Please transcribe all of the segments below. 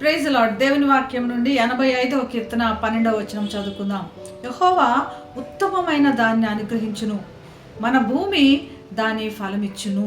Praise lord దేవుని వాక్యం నుండి ఎనభై ఐదవ కీర్తన పన్నెండవ వచనం చదువుకుందాం. యహోవా ఉత్తమమైన దాన్ని అనుగ్రహించును మన భూమి దాని ఫలమిచ్చును.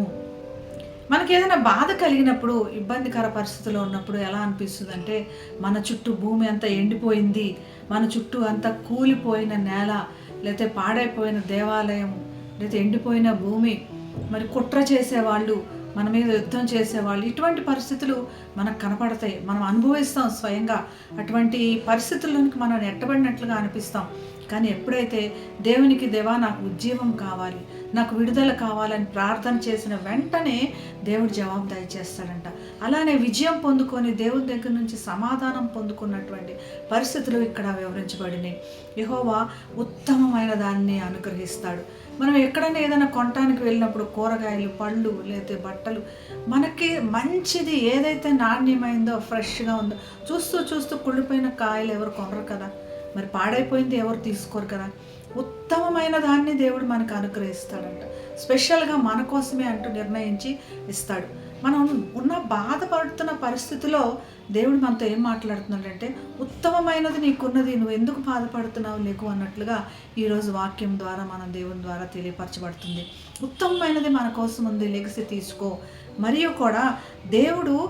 మనకి ఏదైనా బాధ కలిగినప్పుడు ఇబ్బందికర పరిస్థితిలో ఉన్నప్పుడు ఎలా అనిపిస్తుంది అంటే మన చుట్టూ భూమి అంతా ఎండిపోయింది మన చుట్టూ అంతా కూలిపోయిన నేల లేకపోతే పాడైపోయిన దేవాలయం లేకపోతే ఎండిపోయిన భూమి మరి కుట్ర చేసేవాళ్ళు మన మీద యుద్ధం చేసేవాళ్ళు ఇటువంటి పరిస్థితులు మనకు కనపడతాయి. మనం అనుభవిస్తాం స్వయంగా. అటువంటి పరిస్థితుల్లోనికి మనం ఎట్టబడినట్లుగా అనిపిస్తాం. కానీ ఎప్పుడైతే దేవునికి దేవా నాకు ఉజ్జీవం కావాలి నాకు విడుదల కావాలని ప్రార్థన చేసిన వెంటనే దేవుడు జవాబు దయచేస్తాడంట అలానే విజయం పొందుకొని దేవుడి దగ్గర నుంచి సమాధానం పొందుకున్నటువంటి పరిస్థితులు ఇక్కడ వివరించబడినాయి. యహోవా ఉత్తమమైన దాన్ని అనుగ్రహిస్తాడు. మనం ఎక్కడైనా ఏదైనా కొనటానికి వెళ్ళినప్పుడు కూరగాయలు పళ్ళు లేకపోతే బట్టలు మనకి మంచిది ఏదైతే నాణ్యమైందో ఫ్రెష్గా ఉందో చూస్తూ చూస్తూ కుళ్ళిపోయిన కాయలు ఎవరు కొనరు కదా. మరి పాడైపోయింది ఎవరు తీసుకోరు కదా. ఉత్తమమైన దాన్ని దేవుడు మనకు అనుగ్రహిస్తాడంట. స్పెషల్గా మన కోసమే అంటూ నిర్ణయించి ఇస్తాడు. మనం ఉన్న బాధపడుతున్న పరిస్థితిలో దేవుడు మనతో ఏం మాట్లాడుతున్నాడంటే ఉత్తమమైనది నీకున్నది నువ్వు ఎందుకు బాధపడుతున్నావు లేకు అన్నట్లుగా ఈరోజు వాక్యం ద్వారా మనం దేవుని ద్వారా తెలియపరచబడుతుంది. ఉత్తమమైనది మన కోసం ఉంది లెగసి తీసుకో. మరియు కూడా దేవుడు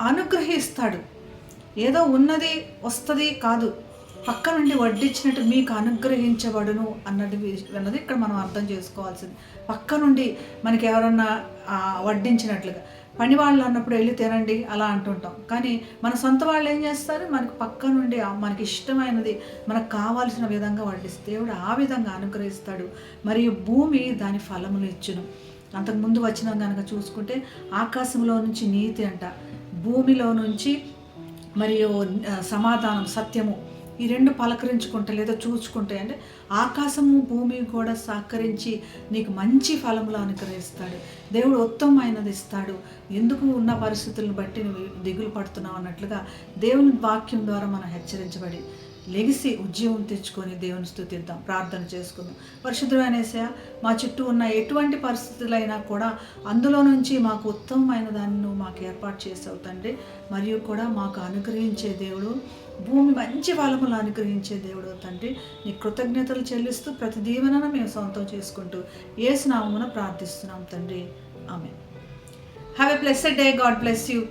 అనుగ్రహిస్తాడు. ఏదో ఉన్నది వస్తుంది కాదు. పక్క నుండి వడ్డించినట్టు మీకు అనుగ్రహించబడును అన్నది అన్నది ఇక్కడ మనం అర్థం చేసుకోవాల్సింది. పక్క నుండి మనకి ఎవరన్నా వడ్డించినట్లుగా. పని వాళ్ళు అన్నప్పుడు వెళ్ళి తినండి అలా అంటుంటాం. కానీ మన సొంత వాళ్ళు ఏం చేస్తారు? మనకు పక్క నుండి మనకి ఇష్టమైనది మనకు కావాల్సిన విధంగా వడ్డిస్తే దేవుడు ఆ విధంగా అనుగ్రహిస్తాడు. మరియు భూమి దాని ఫలములు ఇచ్చును. అంతకుముందు వచ్చిన కనుక చూసుకుంటే ఆకాశంలో నుంచి నీతి అంట. భూమిలో నుంచి మరియు సమాధానం సత్యము. ఈ రెండు పలకరించుకుంటే లేదా చూచుకుంటాయి అంటే ఆకాశము భూమి కూడా సహకరించి నీకు మంచి ఫలములు అనుగ్రహిస్తాడు. దేవుడు ఉత్తమమైనది ఇస్తాడు. ఎందుకు ఉన్న పరిస్థితులను బట్టి నువ్వు దిగులు పడుతున్నావు అన్నట్లుగా దేవుని వాక్యం ద్వారా మనం హెచ్చరించబడి లెగిసి ఉద్యోగం తెచ్చుకొని దేవుని స్థుతిద్దాం ప్రార్థన చేసుకుందాం. పరిశుద్ధమైనసా మా చుట్టూ ఉన్న ఎటువంటి పరిస్థితులైనా కూడా అందులో నుంచి మాకు ఉత్తమమైన దాన్ని మాకు ఏర్పాటు చేసావు తండ్రి. మరియు కూడా మాకు అనుగ్రహించే దేవుడు భూమి మంచి ఫలములు అనుగ్రహించే దేవుడు తండ్రి. నీ కృతజ్ఞతలు చెల్లిస్తూ ప్రతి దీవెనను మేము సొంతం చేసుకుంటూ ఏ స్నామమున ప్రార్థిస్తున్నాం తండ్రి. Amen have a blessed day God bless you